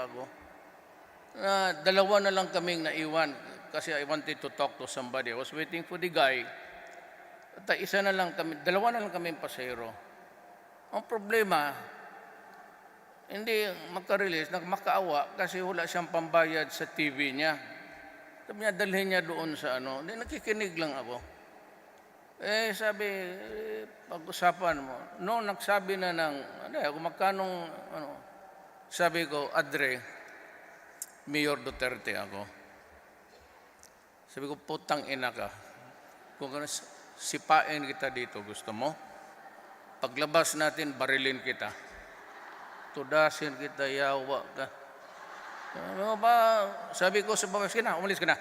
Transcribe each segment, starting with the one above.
Bago. Na dalawa na lang kaming naiwan kasi I wanted to talk to somebody. I was waiting for the guy. At isa na lang kami, dalawa na lang kami pasahero. Ang problema, hindi magka-release, nagmakaawa kasi wala siyang pambayad sa TV niya. Sabi niya, dalhin niya doon sa ano. Hindi, nakikinig lang ako. Eh, sabi, eh, pag-usapan mo. No, nagsabi na ng, ano, eh, kung magkanong, ano, sabi ko, Adre, Mayor Duterte ako. Sabi ko, putang ina ka. Kung ano, sipain kita dito, gusto mo? Paglabas natin, barilin kita. Tudasin kita, yawa ka. Ano ba? Sabi ko sa babas, na, umalis ka na.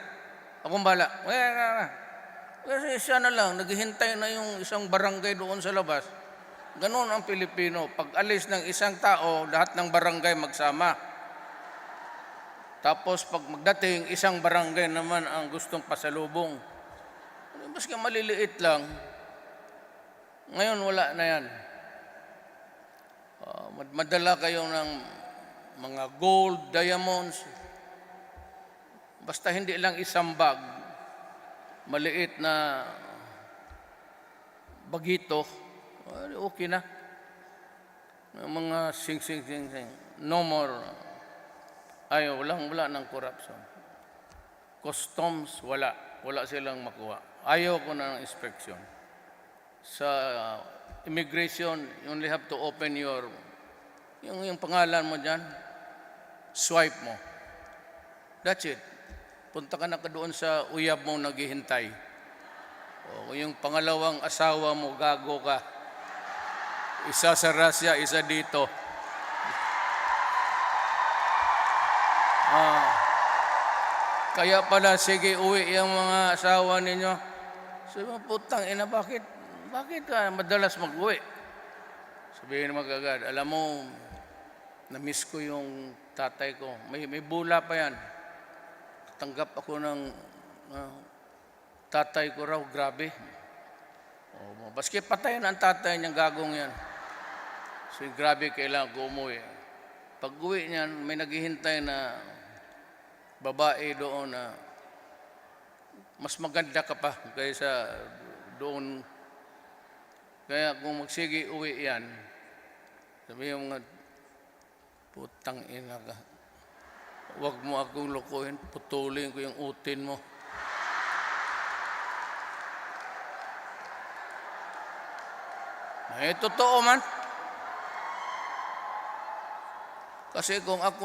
Akong bala. Kasi siya na lang, naghihintay na yung isang barangay doon sa labas. Ganon ang Pilipino. Pag alis ng isang tao, lahat ng barangay magsama. Tapos pag magdating, isang barangay naman ang gustong pasalubong. Maski maliliit lang. Ngayon wala na yan. Mad- madala kayo ng mga gold, diamonds. Basta hindi lang isang bag. Maliit na bagito. Okay na. Mga sing sing sing sing. No more. Ayaw, walang wala ng corruption. Customs, wala. Wala silang makuha. Ayaw ko na ng inspection. Sa immigration, you only have to open your, yung, yung pangalan mo dyan, swipe mo. That's it. Punta ka na ka doon sa uyab mo naghihintay. O yung pangalawang asawa mo, gago ka. Isa sa Russia, isa dito. Ah. Kaya pala, sige, uwi yung mga asawa ninyo. Sabi mo, putang ina, bakit? Bakit ka madalas mag-uwi? Sabihin mo kagad, alam mo, na-miss ko yung tatay ko. May, may bula pa yan. Tanggap ako ng ah, tatay ko raw, grabe. O, baski patay na ang tatay niyang gagong yan. So, grabe, kailangan ko umuwi. Pag uwi niyan, may naghihintay na babae doon na mas maganda ka pa kaysa doon. Kaya kung magsige uwi yan, sabi yung mga putang ina ka. Huwag mo akong lukuhin, putulin ko yung utin mo. Eh, totoo man. Kasi kung ako